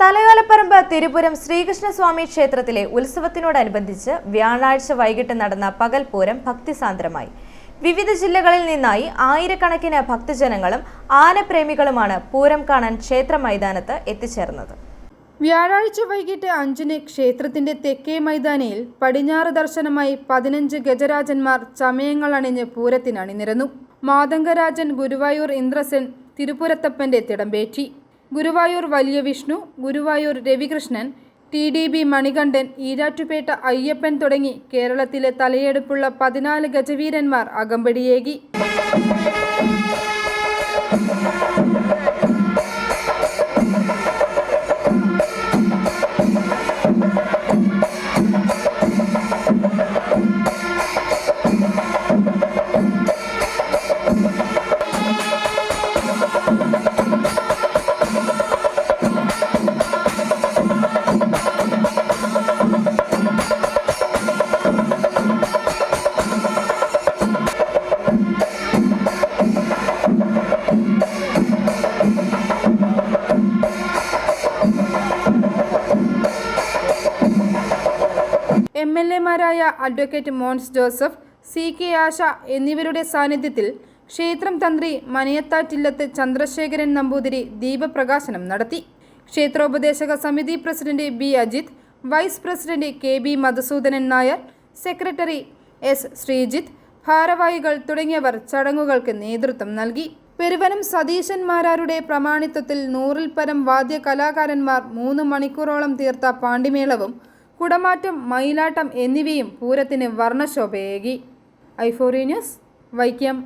തലയോലപ്പറമ്പ് തിരുപുരം ശ്രീകൃഷ്ണസ്വാമി ക്ഷേത്രത്തിലെ ഉത്സവത്തിനോടനുബന്ധിച്ച് വ്യാഴാഴ്ച വൈകിട്ട് നടന്ന പകൽ പൂരം ഭക്തിസാന്ദ്രമായി. വിവിധ ജില്ലകളിൽ നിന്നായി ആയിരക്കണക്കിന് ഭക്തജനങ്ങളും ആനപ്രേമികളുമാണ് പൂരം കാണാൻ ക്ഷേത്ര മൈതാനത്ത് എത്തിച്ചേർന്നത്. വ്യാഴാഴ്ച വൈകിട്ട് അഞ്ചിന് ക്ഷേത്രത്തിന്റെ തെക്കേ മൈതാനിയിൽ പടിഞ്ഞാറ് ദർശനമായി പതിനഞ്ച് ഗജരാജന്മാർ ചമയങ്ങൾ അണിഞ്ഞ് പൂരത്തിനണിനിരന്നു. മാതംഗരാജൻ Guruvayur Indrasen തിരുപുരത്തപ്പന്റെ തിടമ്പേറ്റി. Guruvayur Valiya Vishnu Guruvayur Ravikrishnan T D B Manikandan Erattupetta Ayyappan തുടങ്ങി കേരളത്തിലെ തലയെടുപ്പുള്ള പതിനാല് ഗജവീരന്മാർ അകമ്പടിയേകി. M L എമാരായ advocate Mons Joseph C K Asha എന്നിവരുടെ സാന്നിധ്യത്തിൽ ക്ഷേത്രം തന്ത്രി മനയത്താറ്റില്ലത്ത് ചന്ദ്രശേഖരൻ നമ്പൂതിരി ദീപപ്രകാശനം നടത്തി. ക്ഷേത്രോപദേശക സമിതി president B Ajith vice president K B Madhusoodanan Nair secretary S Sreejith ഭാരവാഹികൾ തുടങ്ങിയവർ ചടങ്ങുകൾക്ക് നേതൃത്വം നൽകി. പെരുവനം സതീശന്മാരാരുടെ പ്രമാണിത്വത്തിൽ നൂറിൽ പരം വാദ്യ കലാകാരന്മാർ മൂന്ന് മണിക്കൂറോളം തീർത്ത പാണ്ടിമേളവും കുടമാറ്റം മയിലാട്ടം എന്നിവയും പൂരത്തിന് വർണശോഭയേകി. ഐഫോറി ന്യൂസ് വൈക്കം.